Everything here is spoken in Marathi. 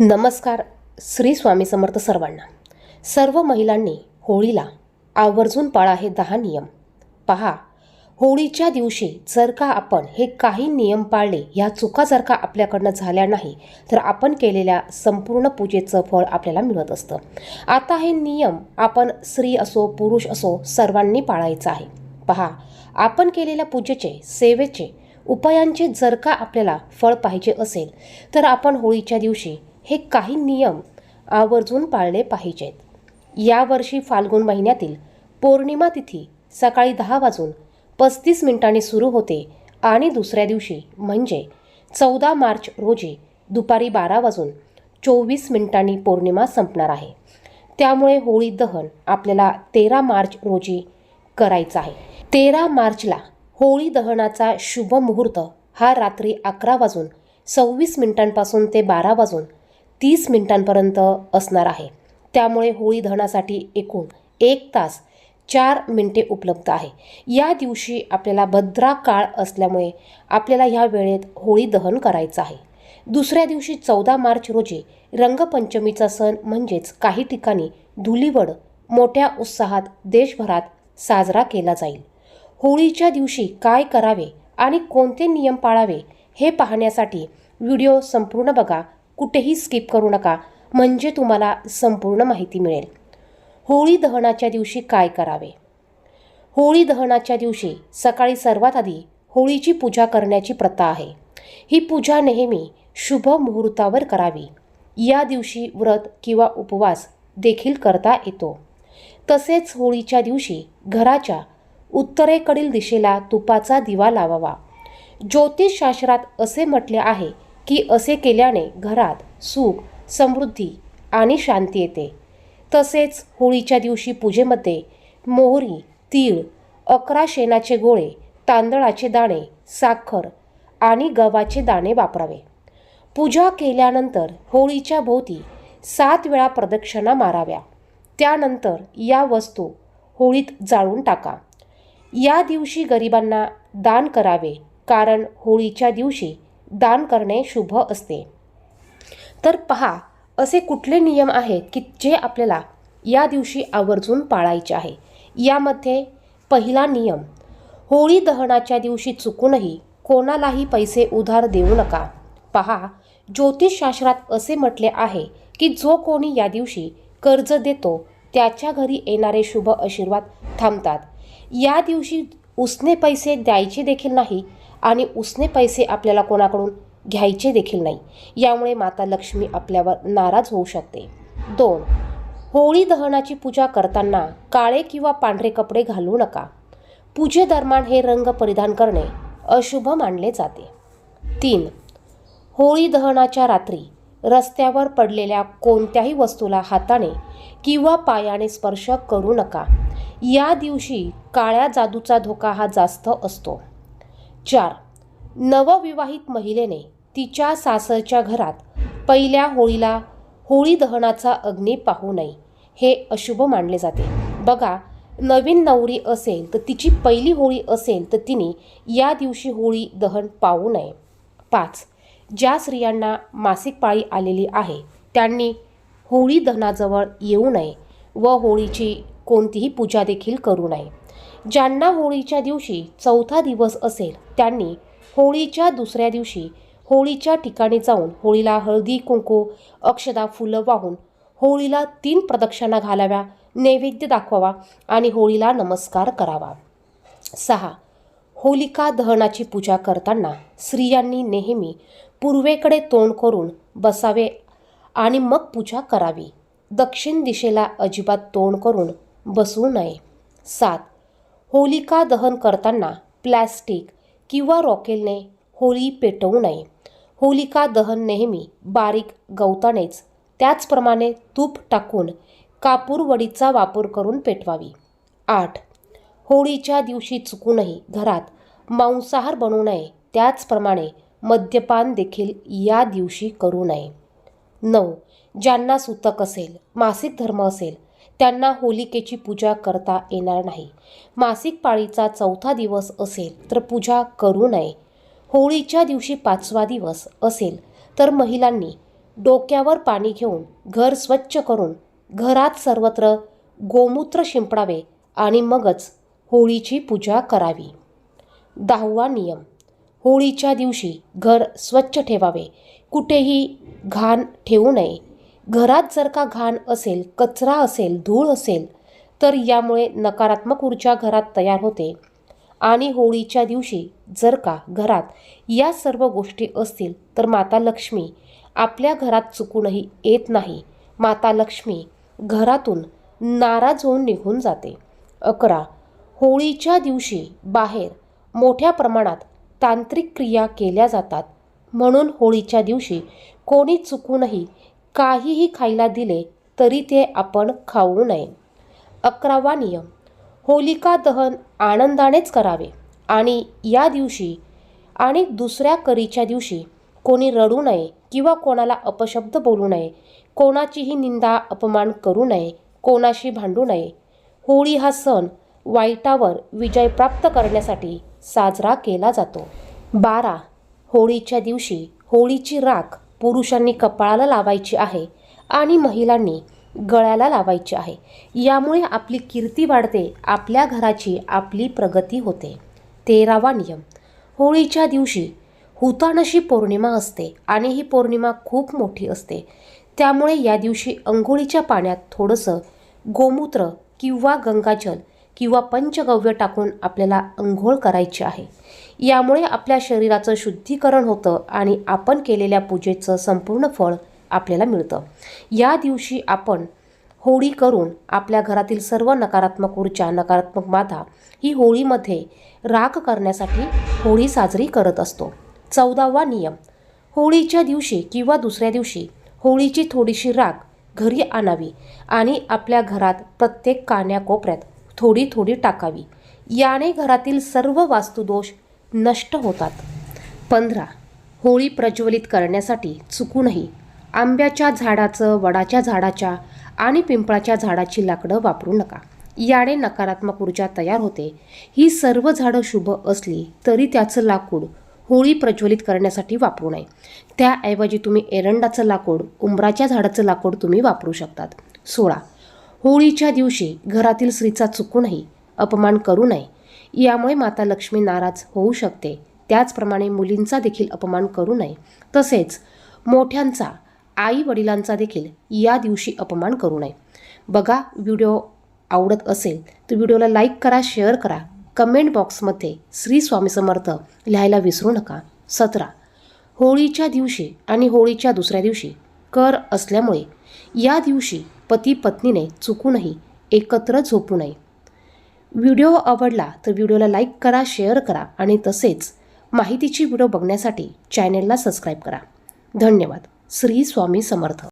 नमस्कार श्री स्वामी समर्थ सर्वांना. सर्व महिलांनी होळीला आवर्जून पाळा हे दहा नियम. पहा होळीच्या दिवशी जर का आपण हे काही नियम पाळले ह्या चुका जर का आपल्याकडनं झाल्या नाही तर आपण केलेल्या संपूर्ण पूजेचं फळ आपल्याला मिळत असतं. आता हे नियम आपण स्त्री असो पुरुष असो सर्वांनी पाळायचं आहे. पहा आपण केलेल्या पूजेचे सेवेचे उपायांचे जर का आपल्याला फळ पाहिजे असेल तर आपण होळीच्या दिवशी हे काही नियम आवर्जून पाळले पाहिजेत. यावर्षी फाल्गुन महिन्यातील पौर्णिमा तिथी सकाळी दहा वाजून पस्तीस मिनिटांनी सुरू होते आणि दुसऱ्या दिवशी म्हणजे चौदा मार्च रोजी दुपारी बारा वाजून चोवीस मिनिटांनी पौर्णिमा संपणार आहे. त्यामुळे होळी दहन आपल्याला तेरा मार्च रोजी करायचं आहे. तेरा मार्चला होळी दहनाचा शुभ मुहूर्त हा रात्री अकरा वाजून सव्वीस मिनिटांपासून ते बारा वाजून तीस मिनिटांपर्यंत असणार आहे. त्यामुळे होळी दहनासाठी एकूण एक तास चार मिनिटे उपलब्ध आहे. या दिवशी आपल्याला भद्रा काळ असल्यामुळे आपल्याला ह्या वेळेत होळी दहन करायचं आहे. दुसऱ्या दिवशी चौदा मार्च रोजी रंगपंचमीचा सण म्हणजेच काही ठिकाणी धुलीवड मोठ्या उत्साहात देशभरात साजरा केला जाईल. होळीच्या दिवशी काय करावे आणि कोणते नियम पाळावे हे पाहण्यासाठी व्हिडिओ संपूर्ण बघा. कुठेही स्किप करू नका. म्हणजे तुम्हाला संपूर्ण माहिती मिळेल. होळी दहनाच्या दिवशी काय करावे? होळी दहनाच्या दिवशी सकाळी सर्वात आधी होळीची पूजा करण्याची प्रथा आहे. ही पूजा नेहमी शुभ मुहूर्तावर करावी. या दिवशी व्रत किंवा उपवास देखील करता येतो. तसेच होळीच्या दिवशी घराच्या उत्तरेकडील दिशेला तुपाचा दिवा लावावा. ज्योतिषशास्त्रात असे म्हटले आहे की असे केल्याने घरात सुख समृद्धी आणि शांती येते. तसेच होळीच्या दिवशी पूजेमध्ये मोहरी तीळ अकरा शेणाचे गोळे तांदळाचे दाणे साखर आणि गव्हाचे दाणे वापरावे. पूजा केल्यानंतर होळीच्या भोवती सात वेळा प्रदक्षिणा माराव्या. त्यानंतर या वस्तू होळीत जाळून टाका. या दिवशी गरिबांना दान करावे कारण होळीच्या दिवशी दान करणे शुभ असते. तर पहा असे कुठले नियम आहेत की जे आपल्याला या दिवशी आवर्जून पाळायचे आहे? यामध्ये पहिला नियम होळी दहनाच्या दिवशी चुकूनही कोणालाही पैसे उधार देऊ नका. पहा ज्योतिषशास्त्रात असे म्हटले आहे की जो कोणी या दिवशी कर्ज देतो त्याच्या घरी येणारे शुभ आशीर्वाद थांबतात. या दिवशी उसने पैसे द्यायचे देखील नाही आणि उसने पैसे आपल्याला कोणाकडून घ्यायचे देखील नाही. यामुळे माता लक्ष्मी आपल्यावर नाराज होऊ शकते. दोन होळी दहनाची पूजा करताना काळे किंवा पांढरे कपडे घालू नका. पूजेदरम्यान हे रंग परिधान करणे अशुभ मानले जाते. तीन होळी दहनाच्या रात्री रस्त्यावर पडलेल्या कोणत्याही वस्तूला हाताने किंवा पायाने स्पर्श करू नका. या दिवशी काळ्या जादूचा धोका हा जास्त असतो. चार. नवविवाहित महिलेने तिच्या सासरच्या घरात पहिल्या होळीला होळी दहनाचा अग्नी पाहू नये हे अशुभ मानले जाते. बघा नवीन नवरी असेल तर तिची पहिली होळी असेल तर तिने या दिवशी होळी दहन पाहू नये. पाच. ज्या स्त्रियांना मासिक पाळी आलेली आहे त्यांनी होळी दहनाजवळ येऊ नये व होळीची कोणतीही पूजा देखील करू नये. ज्यांना होळीच्या दिवशी चौथा दिवस असेल त्यांनी होळीच्या दुसऱ्या दिवशी होळीच्या ठिकाणी जाऊन होळीला हळदी कुंकू अक्षदा फुलं वाहून होळीला तीन प्रदक्षिणा घालाव्या नैवेद्य दाखवावा आणि होळीला नमस्कार करावा. सहा. होलिका दहनाची पूजा करताना स्त्रियांनी नेहमी पूर्वेकडे तोंड करून बसावे आणि मग पूजा करावी. दक्षिण दिशेला अजिबात तोंड करून बसू नये. सात. होलिका दहन करताना प्लॅस्टिक किंवा रॉकेलने होळी पेटवू नये. होलिका दहन नेहमी बारीक गवतानेच त्याचप्रमाणे तूप टाकून कापूरवडीचा वापर करून पेटवावी. आठ. होळीच्या दिवशी चुकूनही घरात मांसाहार बनवू नये त्याचप्रमाणे मद्यपान देखील या दिवशी करू नये. नऊ. ज्यांना सूतक असेल मासिक धर्म असेल त्यांना होलिकेची पूजा करता येणार नाही. मासिक पाळीचा चौथा दिवस असेल तर पूजा करू नये. होळीच्या दिवशी पाचवा दिवस असेल तर महिलांनी डोक्यावर पाणी घेऊन घर स्वच्छ करून घरात सर्वत्र गोमूत्र शिंपडावे आणि मगच होळीची पूजा करावी. दहावा नियम. होळीच्या दिवशी घर स्वच्छ ठेवावे. कुठेही घाण ठेवू नये. घरात जर का घाण असेल कचरा असेल धूळ असेल तर यामुळे नकारात्मक ऊर्जा घरात तयार होते. आणि होळीच्या दिवशी जर का घरात या सर्व गोष्टी असतील तर माता लक्ष्मी आपल्या घरात चुकूनही येत नाही. माता लक्ष्मी घरातून नाराज होऊन निघून जाते. अकरा. होळीच्या दिवशी बाहेर मोठ्या प्रमाणात तांत्रिक क्रिया केल्या जातात. म्हणून होळीच्या दिवशी कोणी चुकूनही काहीही खायला दिले तरी ते आपण खाऊ नये. अकरावा नियम. होलिका दहन आनंदानेच करावे आणि या दिवशी आणि दुसऱ्या करीच्या दिवशी कोणी रडू नये किंवा कोणाला अपशब्द बोलू नये कोणाचीही निंदा अपमान करू नये कोणाशी भांडू नये होळी हा सण वाईटावर विजय प्राप्त करण्यासाठी साजरा केला जातो. बारा. होळीच्या दिवशी होळीची राख पुरुषांनी कपाळाला लावायची आहे आणि महिलांनी गळ्याला लावायची आहे. यामुळे आपली कीर्ती वाढते आपल्या घराची आपली प्रगती होते. तेरावा नियम. होळीच्या दिवशी हुतानशी पौर्णिमा असते आणि ही पौर्णिमा खूप मोठी असते. त्यामुळे या दिवशी अंघोळीच्या पाण्यात थोडंसं गोमूत्र किंवा गंगाजल किंवा पंचगव्य टाकून आपल्याला अंघोळ करायची आहे. यामुळे आपल्या शरीराचं शुद्धीकरण होतं आणि आपण केलेल्या पूजेचं संपूर्ण फळ आपल्याला मिळतं. या दिवशी आपण होळी करून आपल्या घरातील सर्व नकारात्मक ऊर्जा नकारात्मक बाधा ही होळीमध्ये राख करण्यासाठी होळी साजरी करत असतो. चौदावा नियम. होळीच्या दिवशी किंवा दुसऱ्या दिवशी होळीची थोडीशी राख घरी आणावी आणि आपल्या घरात प्रत्येक कान्याकोपऱ्यात थोडी थोडी टाकावी. याने घरातील सर्व वास्तुदोष नष्ट होतात. पंधरा. होळी प्रज्वलित करण्यासाठी चुकूनही आंब्याच्या झाडाचं वडाच्या झाडाच्या आणि पिंपळाच्या झाडाची लाकडं वापरू नका. याने नकारात्मक ऊर्जा तयार होते. ही सर्व झाडं शुभ असली तरी त्याचं लाकूड होळी प्रज्वलित करण्यासाठी वापरू नये. त्याऐवजी तुम्ही एरंडाचं लाकूड उंबराच्या झाडाचं लाकूड तुम्ही वापरू शकतात. सोळा. होळीच्या दिवशी घरातील स्त्रीचा चुकूनही अपमान करू नये. यामुळे माता लक्ष्मी नाराज होऊ शकते. त्याचप्रमाणे मुलींचा देखील अपमान करू नये. तसेच मोठ्यांचा आई वडिलांचा देखील या दिवशी अपमान करू नये. बघा व्हिडिओ आवडत असेल तर व्हिडिओला लाईक करा शेअर करा. कमेंट बॉक्समध्ये श्री स्वामी समर्थ लिहायला विसरू नका. सतरा. होळीच्या दिवशी आणि होळीच्या दुसऱ्या दिवशी कर असल्यामुळे या दिवशी पती पत्नीने चुकूनही एकत्र झोपू नये. व्हिडिओ आवडला तर व्हिडिओला लाईक करा शेअर करा आणि तसेच माहितीची व्हिडिओ बघण्यासाठी चॅनेलला सबस्क्राईब करा. धन्यवाद. श्री स्वामी समर्थ.